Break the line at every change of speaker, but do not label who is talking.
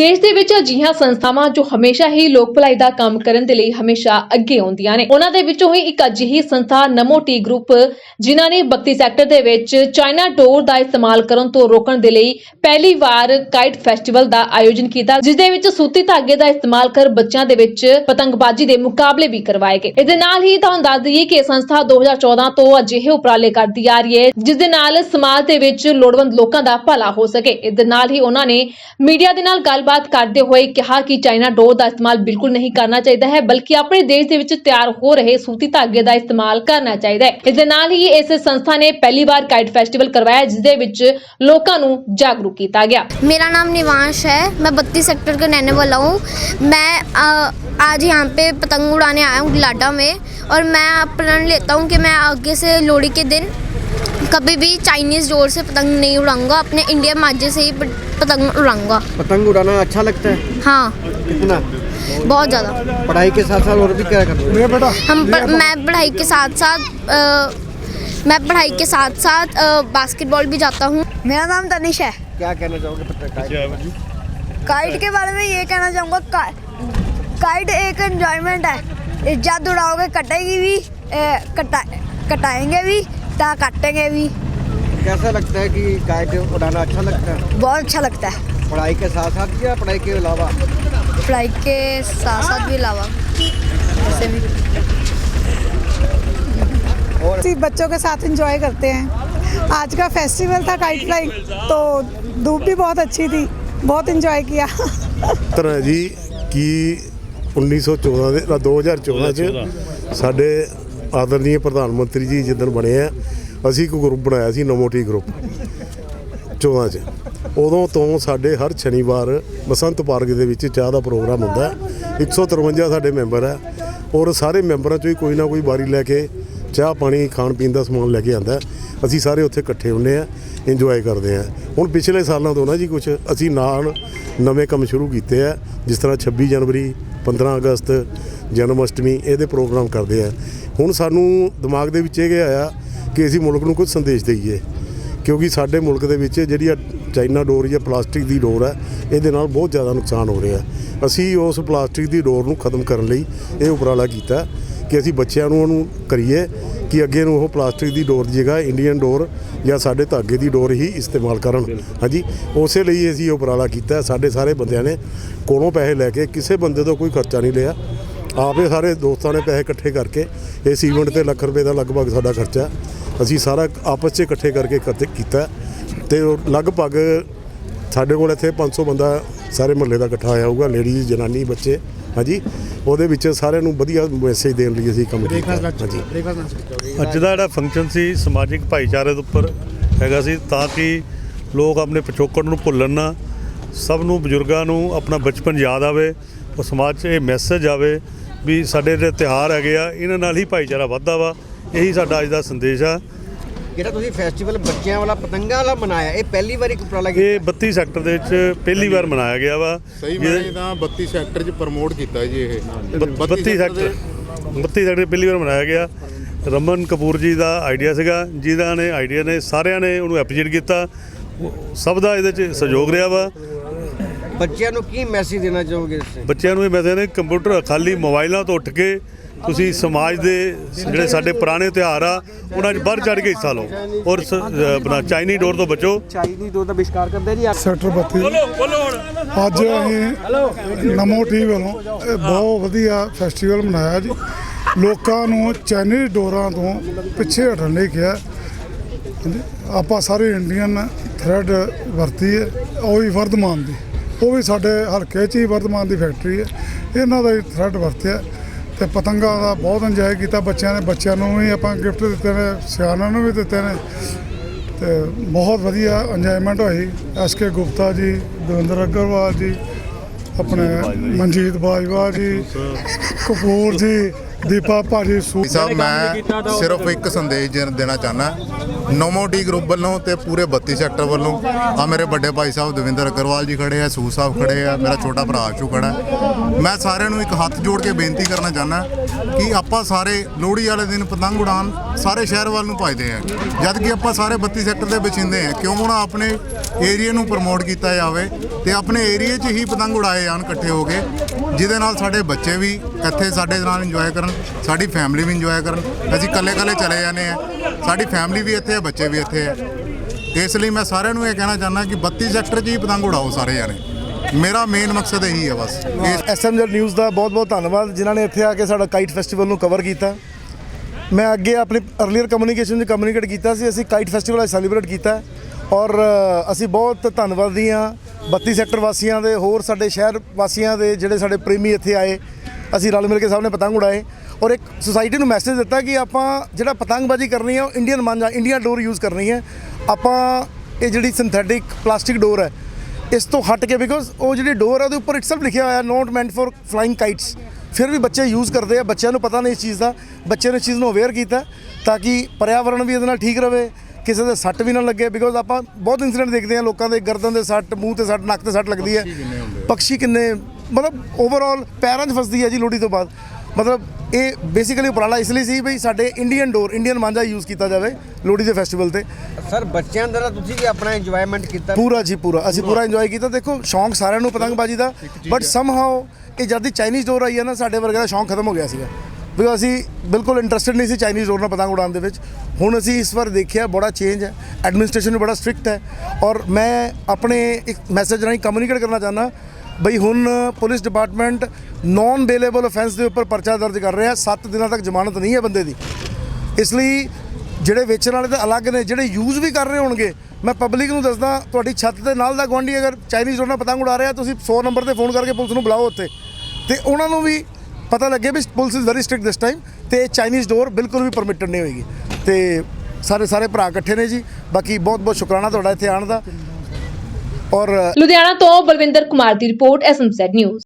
ਦੇਸ਼ ਦੇ ਵਿੱਚ ਅਜਿਹੀਆਂ ਸੰਸਥਾਵਾਂ ਜੋ ਹਮੇਸ਼ਾ ਹੀ ਲੋਕ ਭਲਾਈ ਦਾ ਕੰਮ ਕਰਨ ਦੇ ਲਈ ਹਮੇਸ਼ਾ ਅੱਗੇ ਆਉਂਦੀਆਂ ਨੇ। ਉਹਨਾਂ ਦੇ ਵਿੱਚੋਂ ਹੀ ਇੱਕ ਅਜਿਹੀ ਸੰਸਥਾ ਨਮੋ ਟੀ ਗਰੁੱਪ, ਜਿਨ੍ਹਾਂ ਨੇ 32 ਸੈਕਟਰ ਦੇ ਵਿੱਚ ਚਾਈਨਾ ਡੋਰ ਦਾ ਇਸਤੇਮਾਲ ਕਰਨ ਤੋਂ ਰੋਕਣ ਦੇ ਲਈ ਪਹਿਲੀ ਵਾਰ ਕਾਈਟ ਫੈਸਟੀਵਲ ਦਾ ਆਯੋਜਨ ਕੀਤਾ, ਜਿਸ ਦੇ ਵਿੱਚ ਸੂਤੀ ਧਾਗੇ ਦਾ ਇਸਤੇਮਾਲ ਕਰ ਬੱਚਿਆਂ ਦੇ ਵਿੱਚ ਪਤੰਗਬਾਜ਼ੀ ਦੇ ਮੁਕਾਬਲੇ ਵੀ ਕਰਵਾਏ ਗਏ। ਇਸ ਦੇ ਨਾਲ ਹੀ ਤੁਹਾਨੂੰ ਦੱਸ ਦਈਏ ਕਿ ਇਹ ਸੰਸਥਾ 2014 ਤੋਂ ਅਜਿਹੇ ਉਪਰਾਲੇ ਕਰਦੀ ਆ ਰਹੀ ਹੈ, ਜਿਸ ਦੇ ਨਾਲ ਸਮਾਜ ਦੇ ਵਿੱਚ ਲੋੜਵੰਦ ਲੋਕਾਂ ਦਾ ਭਲਾ ਹੋ ਸਕੇ। ਇਸ ਦੇ ਨਾਲ ਹੀ ਉਹਨਾਂ ਨੇ ਮੀਡੀਆ ਦੇ ਨਾਲ ਗੱਲਬਾਤ ਕਰਦੇ ਹੋਏ ਕਿਹਾ ਕਿ ਚਾਈਨਾ ਡੋਰ ਦਾ ਇਸਤੇਮਾਲ ਬਿਲਕੁਲ ਨਹੀਂ ਕਰਨਾ ਚਾਹੀਦਾ ਹੈ ਬਲਕਿ ਆਪਣੇ ਦੇਸ਼ ਦੇ ਵਿੱਚ ਤਿਆਰ ਹੋ ਰਹੇ ਸੂਤੀ ਧਾਗੇ ਦਾ ਇਸਤੇਮਾਲ ਕਰਨਾ ਚਾਹੀਦਾ ਹੈ ਇਸ ਦੇ ਨਾਲ ਹੀ ਇਸ ਸੰਸਥਾ ਨੇ ਪਹਿਲੀ ਵਾਰ ਕਾਈਟ ਫੈਸਟੀਵਲ ਕਰਵਾਇਆ ਜਿਸ ਦੇ ਵਿੱਚ ਲੋਕਾਂ ਨੂੰ ਜਾਗਰੂਕ ਕੀਤਾ ਗਿਆ
मेरा नाम निवांश है मैं बत्तीस सेक्टर का रहने वाला हूँ मैं अ, आज यहाँ पे पतंग उड़ाने आया हूँ गिलाडा में और मैं प्रण लेता हूँ कि मैं आगे से लोहड़ी के दिन कभी भी चाइनीज़ डोर से पतंग नहीं उड़ाऊँगा अपने इंडिया माजे से ही पतंग उड़ाऊँगा।
पतंग उड़ाना अच्छा लगता है?
हाँ।
कितना?
बहुत ज़्यादा।
पढ़ाई के साथ साथ और भी क्या करते हो
हम प- मैं पढ़ाई के साथ साथ अ, मैं पढ़ाई के साथ साथ बास्केटबॉल भी जाता हूँ। मेरा नाम तनिष है।
क्या कहना चाहोगे
काइट के बारे में? ये कहना चाहूँगा का, काइट एक एंजॉयमेंट है। जब उड़ाओगे कटेगी भी कटा कटाएँगे भी। ता काटेंगे भी
कैसा लगता है कि काइट उड़ाना अच्छा लगता है
बहुत अच्छा लगता है
पढ़ाई के साथ साथ या पढ़ाई के अलावा
पढ़ाई के साथ साथ भी अलावा ऐसे भी
ਅਸੀਂ बच्चों के साथ एंजॉय करते हैं आज का फेस्टिवल था काइट फ्लाइंग तो धूप भी बहुत अच्छी थी बहुत एंजॉय किया
ਤਰ੍ਹਾਂ ਹੈ ਜੀ ਕਿ 1914 ਦੇ 2014 ਚ ਸਾਡੇ ਆਦਰਨੀय ਪ੍ਰਧਾਨ ਮੰਤਰੀ ਜੀ ਜਿੱਦਣ ਬਣੇ ਆ, ਅਸੀਂ ਇੱਕ ਗਰੁੱਪ ਬਣਾਇਆ ਸੀ ਨਮੋਟੀ ਗਰੁੱਪ 14 ਚ। ਉਦੋਂ ਤੋਂ ਸਾਡੇ ਹਰ ਸ਼ਨੀਵਾਰ ਬਸੰਤ ਪਾਰਕ ਦੇ ਵਿੱਚ ਚਾਹ ਦਾ ਪ੍ਰੋਗਰਾਮ ਹੁੰਦਾ ਹੈ। 153 ਸਾਡੇ ਮੈਂਬਰ ਹੈ ਔਰ ਸਾਰੇ ਮੈਂਬਰਾਂ ਚੋਂ ਹੀ ਕੋਈ ਨਾ ਕੋਈ ਵਾਰੀ ਲੈ ਕੇ ਚਾਹ, ਪਾਣੀ, ਖਾਣ, ਪੀਣ ਦਾ ਸਮਾਨ ਲੈ ਕੇ ਆਂਦਾ ਅਸੀਂ ਸਾਰੇ ਉੱਥੇ ਇਕੱਠੇ ਹੁੰਨੇ ਆ ਇੰਜੋਏ ਕਰਦੇ ਆ ਹੁਣ ਪਿਛਲੇ ਸਾਲਾਂ ਤੋਂ ਨਾ ਜੀ ਕੁਝ ਅਸੀਂ ਨਾਲ ਨਵੇਂ ਕੰਮ ਸ਼ੁਰੂ ਕੀਤੇ ਆ ਜਿਸ ਤਰ੍ਹਾਂ 26 ਜਨਵਰੀ 15 ਅਗਸਤ ਜਨਮ ਅਸ਼ਟਮੀ ਇਹਦੇ ਪ੍ਰੋਗਰਾਮ ਕਰਦੇ ਆ। ਹੁਣ ਸਾਨੂੰ ਦਿਮਾਗ ਦੇ ਵਿੱਚ ਇਹ ਆਇਆ ਕਿ ਅਸੀਂ ਮੁਲਕ ਨੂੰ ਕੁਝ ਸੰਦੇਸ਼ ਦੇਈਏ, ਕਿਉਂਕਿ ਸਾਡੇ ਮੁਲਕ ਦੇ ਵਿੱਚ ਜਿਹੜੀ ਆ ਚਾਈਨਾ ਡੋਰ ਜਾਂ ਪਲਾਸਟਿਕ ਦੀ ਡੋਰ ਹੈ ਇਹਦੇ ਨਾਲ ਬਹੁਤ ਜ਼ਿਆਦਾ ਨੁਕਸਾਨ ਹੋ ਰਿਹਾ। ਅਸੀਂ ਉਸ ਪਲਾਸਟਿਕ ਦੀ ਡੋਰ ਨੂੰ ਖਤਮ ਕਰਨ ਲਈ ਇਹ ਉਪਰਾਲਾ ਕੀਤਾ ਕਿ ਅਸੀਂ ਬੱਚਿਆਂ ਨੂੰ ਉਹਨੂੰ ਕਰੀਏ ਕਿ ਅੱਗੇ ਨੂੰ ਉਹ ਪਲਾਸਟਿਕ ਦੀ ਡੋਰ ਦੀ ਜਗ੍ਹਾ ਇੰਡੀਅਨ ਡੋਰ ਜਾਂ ਸਾਡੇ ਧਾਗੇ ਦੀ ਡੋਰ ਹੀ ਇਸਤੇਮਾਲ ਕਰਨ। ਹਾਂਜੀ, ਉਸੇ ਲਈ ਅਸੀਂ ਉਪਰਾਲਾ ਕੀਤਾ ਸਾਡੇ ਸਾਰੇ ਬੰਦਿਆਂ ਨੇ ਕੋਲੋਂ ਪੈਸੇ ਲੈ ਕੇ ਕਿਸੇ ਬੰਦੇ ਤੋਂ ਕੋਈ ਖਰਚਾ ਨਹੀਂ ਲਿਆ। ਆਪੇ ਸਾਰੇ ਦੋਸਤਾਂ ਨੇ ਪੈਸੇ ਇਕੱਠੇ ਕਰਕੇ ਇਸ ਈਵੈਂਟ ਤੇ ਲੱਖ ਰੁਪਏ ਦਾ ਲਗਭਗ ਸਾਡਾ ਖਰਚਾ ਅਸੀਂ ਸਾਰਾ ਆਪਸ 'ਚ ਇਕੱਠੇ ਕਰਕੇ ਕਰਤੇ ਕੀਤਾ। ਤੇ ਲਗਭਗ ਸਾਡੇ ਕੋਲ ਇੱਥੇ 500 ਬੰਦਾ ਸਾਰੇ ਮਹੱਲੇ ਦਾ ਇਕੱਠਾ ਹੋਇਆ ਹੋਊਗਾ ਲੇਡੀਜ਼ ਜਨਾਨੀ ਬੱਚੇ ਹਾਂਜੀ। ਉਹਦੇ ਵਿੱਚ ਸਾਰਿਆਂ ਨੂੰ ਵਧੀਆ ਮੈਸੇਜ ਦੇਣ ਲਈ ਅਸੀਂ ਕੰਮ ਕੀਤਾ। ਹਾਂਜੀ।
ਅੱਜ ਦਾ ਜਿਹੜਾ ਫੰਕਸ਼ਨ ਸੀ ਸਮਾਜਿਕ ਭਾਈਚਾਰੇ ਦੇ ਉੱਪਰ ਹੈਗਾ ਸੀ ਤਾਂ ਕਿ ਲੋਕ ਆਪਣੇ ਪਿਛੋਕੜ ਨੂੰ ਭੁੱਲਣ ਨਾ ਸਭ ਨੂੰ ਬਜ਼ੁਰਗਾਂ ਨੂੰ ਆਪਣਾ ਬਚਪਨ ਯਾਦ ਆਵੇ ਉਹ ਸਮਾਜ 'ਚ ਇਹ ਮੈਸੇਜ ਆਵੇ ਵੀ ਸਾਡੇ ਜਿਹੜੇ ਤਿਉਹਾਰ ਹੈਗੇ ਆ ਇਹਨਾਂ ਨਾਲ ਹੀ ਭਾਈਚਾਰਾ ਵੱਧਦਾ ਵਾ। ਇਹੀ ਸਾਡਾ ਅੱਜ ਦਾ ਸੰਦੇਸ਼ ਆ।
ਜਿਹੜਾ ਤੁਸੀਂ ਫੈਸਟੀਵਲ ਬੱਚਿਆਂ ਵਾਲਾ ਪਤੰਗਾਂ ਵਾਲਾ ਮਨਾਇਆ ਇਹ ਪਹਿਲੀ ਵਾਰੀ ਉਪਰਾਲਾ ਕੀਤਾ?
ਇਹ 32 ਸੈਕਟਰ ਦੇ ਵਿੱਚ ਪਹਿਲੀ ਵਾਰ ਮਨਾਇਆ ਗਿਆ ਵਾ।
ਸਹੀ ਮਾਇਨੇ ਤਾਂ 32 ਸੈਕਟਰ 'ਚ ਪ੍ਰਮੋਟ ਕੀਤਾ ਜੀ ਇਹ।
32 ਸੈਕਟਰ 32 ਸੈਕਟਰ ਪਹਿਲੀ ਵਾਰ ਮਨਾਇਆ ਗਿਆ। ਰਮਨ ਕਪੂਰ ਜੀ ਦਾ ਆਈਡੀਆ ਸੀਗਾ ਜਿਹਦਾ ਨੇ ਆਈਡੀਆ ਨੇ ਸਾਰਿਆਂ ਨੇ ਉਹਨੂੰ ਐਪਰੀਸ਼ੀਏਟ ਕੀਤਾ। ਸਭ ਦਾ ਇਹਦੇ 'ਚ ਸਹਿਯੋਗ ਰਿਹਾ ਵਾ।
ਬੱਚਿਆਂ ਨੂੰ ਕੀ ਮੈਸੇਜ ਦੇਣਾ ਚਾਹੋਗੇ ਇਸ ਤੇ
ਬੱਚਿਆਂ ਨੂੰ ਇਹ ਮੈਸੇਜ ਨੇ ਕੰਪਿਊਟਰ ਖਾਲੀ ਮੋਬਾਈਲਾਂ ਤੋਂ ਉੱਠ ਕੇ ਤੁਸੀਂ ਸਮਾਜ ਦੇ ਜਿਹੜੇ ਸਾਡੇ ਪੁਰਾਣੇ ਤਿਉਹਾਰ ਆ ਉਹਨਾਂ 'ਚ ਵੱਧ ਚੜ ਕੇ ਹਿੱਸਾ ਲਓ। ਔਰ ਸ- ਆਪਣਾ ਚਾਈਨੀ ਡੋਰ ਤੋਂ ਬਚੋ।
ਚਾਈਨੀ ਦੋ ਦਾ ਵਿਸ਼ਕਾਰ ਕਰਦੇ ਜੀ
ਸੈਕਟਰ 32 ਅੱਜ ਅਸੀਂ ਨਮੋ ਟੀ ਵੱਲੋਂ ਇਹ ਬਹੁਤ ਵਧੀਆ ਫੈਸਟੀਵਲ ਮਨਾਇਆ ਜੀ। ਲੋਕਾਂ ਨੂੰ ਚਾਈਨੀਜ਼ ਡੋਰਾਂ ਤੋਂ ਪਿੱਛੇ ਹਟਣ ਲਈ ਕਿਹਾ। ਆਪਾਂ ਸਾਰੇ ਇੰਡੀਅਨ ਥ੍ਰੈਡ ਵਰਤੀ ਹੈ ਉਹ ਵੀ ਵਰਧਮਾਨ ਦੀ। ਉਹ ਵੀ ਸਾਡੇ ਹਲਕੇ 'ਚ ਹੀ ਵਰਧਮਾਨ ਦੀ ਫੈਕਟਰੀ ਹੈ। ਇਹਨਾਂ ਦਾ ਹੀ ਥ੍ਰੈਡ ਵਰਤਿਆ ਤੇ ਪਤੰਗਾਂ ਦਾ ਬਹੁਤ ਇੰਜੋਏ ਕੀਤਾ। ਬੱਚਿਆਂ ਨੇ ਬੱਚਿਆਂ ਨੂੰ ਵੀ ਆਪਾਂ ਗਿਫਟ ਦਿੱਤੇ ਨੇ ਸਿਆਣਿਆਂ ਨੂੰ ਵੀ ਦਿੱਤੇ ਨੇ। ਤੇ ਬਹੁਤ ਵਧੀਆ ਇੰਜੋਇਮੈਂਟ ਹੋਈ। ਐਸ ਕੇ ਗੁਪਤਾ ਜੀ ਦਵਿੰਦਰ ਅਗਰਵਾਲ ਜੀ ਆਪਣੇ ਮਨਜੀਤ ਬਾਜਵਾ ਜੀ ਕਪੂਰ ਜੀ ਦੀਪਾ ਭਾਜੀ ਸੂ
ਸਾਹਿਬ ਮੈਂ ਸਿਰਫ ਇੱਕ ਸੰਦੇਸ਼ ਦੇ- ਦੇਣਾ ਚਾਹਨਾ ਨੋਮੋ ਟੀ ਗਰੁੱਪ ਵੱਲੋਂ ਤੇ ਪੂਰੇ 32 ਸੈਕਟਰ ਵੱਲੋਂ ਆ ਮੇਰੇ ਵੱਡੇ ਭਾਈ ਸਾਹਿਬ ਦਵਿੰਦਰ ਅਗਰਵਾਲ ਜੀ ਖੜੇ ਆ ਸੂ ਸਾਹਿਬ ਖੜੇ ਆ ਮੇਰਾ ਛੋਟਾ ਭਰਾ ਆਸ਼ੂ ਖੜਾ। ਮੈਂ ਸਾਰਿਆਂ ਨੂੰ ਇੱਕ ਹੱਥ ਜੋੜ ਕੇ ਬੇਨਤੀ ਕਰਨਾ ਚਾਹਨਾ ਕਿ ਆਪਾਂ ਸਾਰੇ ਲੋਹੜੀ ਵਾਲੇ ਦਿਨ ਪਤੰਗ ਉਡਾਣ ਸਾਰੇ ਸ਼ਹਿਰ ਵੱਲ ਨੂੰ ਭਜਦੇ ਆ ਜਦ ਕਿ ਆਪਾਂ ਸਾਰੇ 32 ਸੈਕਟਰ ਦੇ ਵਿਚਿੰਦੇ ਆ ਕਿਉਂ ਨਾ ਆਪਣੇ ਏਰੀਆ ਨੂੰ ਪ੍ਰਮੋਟ ਕੀਤਾ ਜਾਵੇ ਤੇ ਆਪਣੇ ਏਰੀਆ 'ਚ ਹੀ ਪਤੰਗ ਉਡਾਏ ਜਾਣ ਇਕੱਠੇ ਹੋ ਕੇ ਜਿਹਦੇ ਨਾਲ ਸਾਡੇ ਬੱਚੇ ਵੀ ਇੱਥੇ ਸਾਡੇ ਨਾਲ ਇੰਜੋਏ ਕਰਨ ਸਾਡੀ ਫੈਮਿਲੀ ਵੀ ਇੰਜੋਏ ਕਰਨ। ਅਸੀਂ ਇਕੱਲੇ ਇਕੱਲੇ ਚਲੇ ਜਾਂਦੇ ਆ ਸਾਡੀ ਫੈਮਿਲੀ ਵੀ ਇੱਥੇ ਹੈ, ਬੱਚੇ ਵੀ ਇੱਥੇ ਹੈ। ਇਸ ਲਈ ਮੈਂ ਸਾਰਿਆਂ ਨੂੰ ਇਹ ਕਹਿਣਾ ਚਾਹੁੰਦਾ ਕਿ 32 ਸੈਕਟਰ 'ਚ ਹੀ ਪਤੰਗ ਉਡਾਓ ਸਾਰੇ ਜਾਣੇ। ਮੇਰਾ ਮੇਨ ਮਕਸਦ ਇਹੀ ਹੈ ਬਸ। ਇਸ
ਐਸਐਮਜੈਡ ਨਿਊਜ਼ ਦਾ ਬਹੁਤ-ਬਹੁਤ ਧੰਨਵਾਦ, ਜਿਨ੍ਹਾਂ ਨੇ ਇੱਥੇ ਆ ਕੇ ਸਾਡਾ ਕਾਈਟ ਫੈਸਟੀਵਲ ਨੂੰ ਕਵਰ ਕੀਤਾ। ਮੈਂ ਅੱਗੇ ਆਪਣੇ ਅਰਲੀਅਰ ਕਮਿਊਨੀਕੇਸ਼ਨ 'ਚ ਕਮਿਊਨੀਕੇਟ ਕੀਤਾ ਸੀ, ਅਸੀਂ ਕਾਈਟ ਫੈਸਟੀਵਲ ਅੱਜ ਸੈਲੀਬ੍ਰੇਟ ਕੀਤਾ। ਔਰ ਅਸੀਂ ਬਹੁਤ ਧੰਨਵਾਦੀ ਹਾਂ 32 ਸੈਕਟਰ ਵਾਸੀਆਂ ਦੇ, ਹੋਰ ਸਾਡੇ ਸ਼ਹਿਰ ਵਾਸੀਆਂ ਦੇ, ਜਿਹੜੇ ਸਾਡੇ ਪ੍ਰੇਮੀ ਇੱਥੇ ਆਏ। ਅਸੀਂ ਰਲ ਮਿਲ ਕੇ ਸਭ ਨੇ ਪਤੰਗ ਉਡਾਏ ਔਰ ਇੱਕ ਸੁਸਾਇਟੀ ਨੂੰ ਮੈਸੇਜ ਦਿੱਤਾ ਕਿ ਆਪਾਂ ਜਿਹੜਾ ਪਤੰਗਬਾਜ਼ੀ ਕਰਨੀ ਹੈ ਉਹ ਇੰਡੀਅਨ ਮਾਂਜਾ ਇੰਡੀਅਨ ਡੋਰ ਯੂਜ਼ ਕਰਨੀ ਹੈ। ਆਪਾਂ ਇਹ ਜਿਹੜੀ ਸਿੰਥੈਟਿਕ ਪਲਾਸਟਿਕ ਡੋਰ ਹੈ ਇਸ ਤੋਂ ਹਟ ਕੇ ਬਿਕੋਜ਼ ਉਹ ਜਿਹੜੀ ਡੋਰ ਹੈ ਉਹਦੇ ਉੱਪਰ ਇਟਸੈਲਫ ਲਿਖਿਆ ਹੋਇਆ not meant for flying kites ਫਿਰ ਵੀ ਬੱਚੇ ਯੂਜ਼ ਕਰਦੇ ਆ ਬੱਚਿਆਂ ਨੂੰ ਪਤਾ ਨਹੀਂ ਇਸ ਚੀਜ਼ ਦਾ ਬੱਚੇ ਨੇ ਇਸ ਚੀਜ਼ ਨੂੰ ਅਵੇਅਰ ਕੀਤਾ ਤਾਂ ਕਿ ਪਰਿਆਵਰਣ ਵੀ ਇਹਦੇ ਨਾਲ ਠੀਕ ਰਵੇ ਕਿਸੇ ਦੇ ਸੱਟ ਵੀ ਨਾ ਲੱਗੇ ਬਿਕੋਜ਼ ਆਪਾਂ ਬਹੁਤ ਇਨਸੀਡੈਂਟ ਦੇਖਦੇ ਆ ਲੋਕਾਂ ਦੇ ਗਰਦਨ ਦੇ ਸੱਟ ਮੂੰਹ ਤੇ ਸੱਟ ਨੱਕ ਤੇ ਸੱਟ ਲੱਗਦੀ ਹੈ। ਪੰਛੀ ਕਿੰਨੇ ਮਤਲਬ ਓਵਰਆਲ ਪੈਰਾਂ 'ਚ ਫਸਦੀ ਹੈ ਜੀ ਲੋਹੜੀ ਤੋਂ ਬਾਅਦ। ਮਤਲਬ ਇਹ ਬੇਸਿਕਲੀ ਉਪਰਾਲਾ ਇਸ ਲਈ ਸੀ ਵੀ ਸਾਡੇ ਇੰਡੀਅਨ ਡੋਰ ਇੰਡੀਅਨ ਮਾਂਜਾ ਯੂਜ਼ ਕੀਤਾ ਜਾਵੇ ਲੋਹੜੀ ਦੇ ਫੈਸਟੀਵਲ ਤੇ।
ਸਰ ਬੱਚਿਆਂ ਦਾ ਤਾਂ ਤੁਸੀਂ ਵੀ ਆਪਣਾ ਇੰਜੋਇਮੈਂਟ ਕੀਤਾ।
ਪੂਰਾ ਜੀ ਪੂਰਾ। ਅਸੀਂ ਪੂਰਾ ਇੰਜੋਏ ਕੀਤਾ। ਦੇਖੋ ਸ਼ੌਂਕ ਸਾਰਿਆਂ ਨੂੰ ਪਤੰਗਬਾਜ਼ੀ ਦਾ ਬਟ ਸਮਹਾਓ ਇਹ ਜਦ ਦੀ ਚਾਈਨੀਜ਼ ਡੋਰ ਆਈ ਹੈ ਨਾ ਸਾਡੇ ਵਰਗੇ ਦਾ ਸ਼ੌਂਕ ਖਤਮ ਹੋ ਗਿਆ ਸੀਗਾ। ਬਿਕੋਜ਼ ਅਸੀਂ ਬਿਲਕੁਲ ਇੰਟਰਸਟਿਡ ਨਹੀਂ ਸੀ ਚਾਈਨੀਜ਼ ਡੋਰ ਨਾਲ ਪਤੰਗ ਉਡਾਉਣ ਦੇ ਵਿੱਚ। ਹੁਣ ਅਸੀਂ ਇਸ ਵਾਰ ਦੇਖਿਆ ਬੜਾ ਚੇਂਜ ਹੈ। ਐਡਮਿਨਿਸਟ੍ਰੇਸ਼ਨ ਵੀ ਬੜਾ ਸਟ੍ਰਿਕਟ ਹੈ। ਔਰ ਮੈਂ ਆਪਣੇ ਇੱਕ ਮੈਸੇਜ ਰਾਹੀਂ ਕਮਿਊਨੀਕੇਟ ਕਰਨਾ ਚਾਹੁੰਦਾ। ਬਈ ਹੁਣ police department non bailable offence ਦੇ ਉੱਪਰ ਪਰਚਾ ਦਰਜ ਕਰ ਰਿਹਾ 7 ਦਿਨਾਂ ਤੱਕ ਜ਼ਮਾਨਤ ਨਹੀਂ ਹੈ ਬੰਦੇ ਦੀ। ਇਸ ਲਈ ਜਿਹੜੇ ਵੇਚਣ ਵਾਲੇ ਤਾਂ ਅਲੱਗ ਨੇ, ਜਿਹੜੇ ਯੂਜ਼ ਵੀ ਕਰ ਰਹੇ ਹੋਣਗੇ, ਮੈਂ ਪਬਲਿਕ ਨੂੰ ਦੱਸਦਾ, ਤੁਹਾਡੀ ਛੱਤ ਦੇ ਨਾਲ ਦਾ ਗੁਆਂਢੀ ਅਗਰ ਚਾਈਨੀਜ਼ ਡੋਰ ਨਾਲ ਪਤੰਗ ਉਡਾ ਰਿਹਾ, ਤੁਸੀਂ 100 ਨੰਬਰ ਤੇ ਫੋਨ ਕਰਕੇ ਪੁਲਿਸ ਨੂੰ ਬੁਲਾਓ ਉੱਥੇ। ਤੇ ਉਹਨਾਂ ਨੂੰ ਵੀ ਪਤਾ ਲੱਗੇ ਵੀ police is very strict this time ਤੇ ਚਾਈਨੀਜ਼ ਡੋਰ ਬਿਲਕੁਲ ਵੀ ਪਰਮਿਟਡ ਨਹੀਂ ਹੋਏਗੀ। ਤੇ ਸਾਰੇ ਸਾਰੇ ਭਰਾ ਇਕੱਠੇ ਨੇ ਜੀ। ਬਾਕੀ ਬਹੁਤ ਬਹੁਤ ਸ਼ੁਕਰਾਨਾ ਤੁਹਾਡਾ ਇੱਥੇ ਆਉਣ ਦਾ। ਔਰ
ਲੁਧਿਆਣਾ ਤੋਂ ਬਲਵਿੰਦਰ ਕੁਮਾਰ ਦੀ ਰਿਪੋਰਟ ਐਸਐਮਜ਼ੈਡ ਨਿਊਜ਼।